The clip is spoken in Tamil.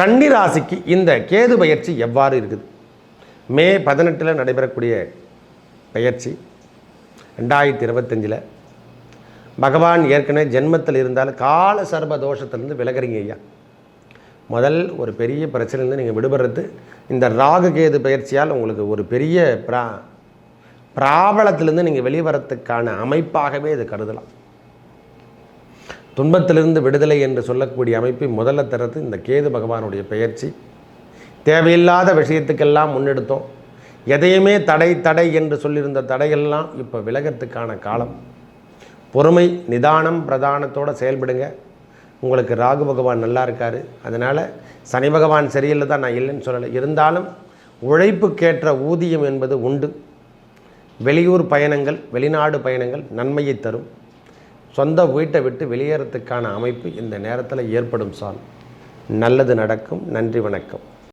கன்னி ராசிக்கு இந்த கேது பயிற்சி எவ்வாறு இருக்குது? மே பதினெட்டில் நடைபெறக்கூடிய பயிற்சி ரெண்டாயிரத்தி இருபத்தஞ்சில். பகவான் ஏற்கனவே ஜென்மத்தில் இருந்தாலும் கால சர்ப தோஷத்திலிருந்து விலகிறீங்க ஐயா. முதல் ஒரு பெரிய பிரச்சனையிலேருந்து நீங்கள் விடுபடுறது இந்த ராகு கேது பயிற்சியால் உங்களுக்கு ஒரு பெரிய பிரா பிராபலத்திலேருந்து நீங்கள் வெளிவரத்துக்கான அமைப்பாகவே இது கருதலாம். துன்பத்திலிருந்து விடுதலை என்று சொல்லக்கூடிய அமைப்பை முதல்ல தரது இந்த கேது பகவானுடைய பெயர்ச்சி. தேவையில்லாத விஷயத்துக்கெல்லாம் முன்னெடுத்தோம். எதையுமே தடை தடை என்று சொல்லியிருந்த தடையெல்லாம் இப்போ விலகத்துக்கான காலம். பொறுமை நிதானம் பிரதானத்தோடு செயல்படுங்க. உங்களுக்கு ராகு பகவான் நல்லா இருக்கார். அதனால் சனி பகவான் சரியில்லை தான் நான் இல்லைன்னு சொல்லலை. இருந்தாலும் உழைப்புக்கேற்ற ஊதியம் என்பது உண்டு. வெளியூர் பயணங்கள் வெளிநாடு பயணங்கள் நன்மையை தரும். சொந்த வீட்டை விட்டு வெளியேறத்துக்கான அமைப்பு இந்த நேரத்தில் ஏற்படும் சால். நல்லது நடக்கும். நன்றி வணக்கம்.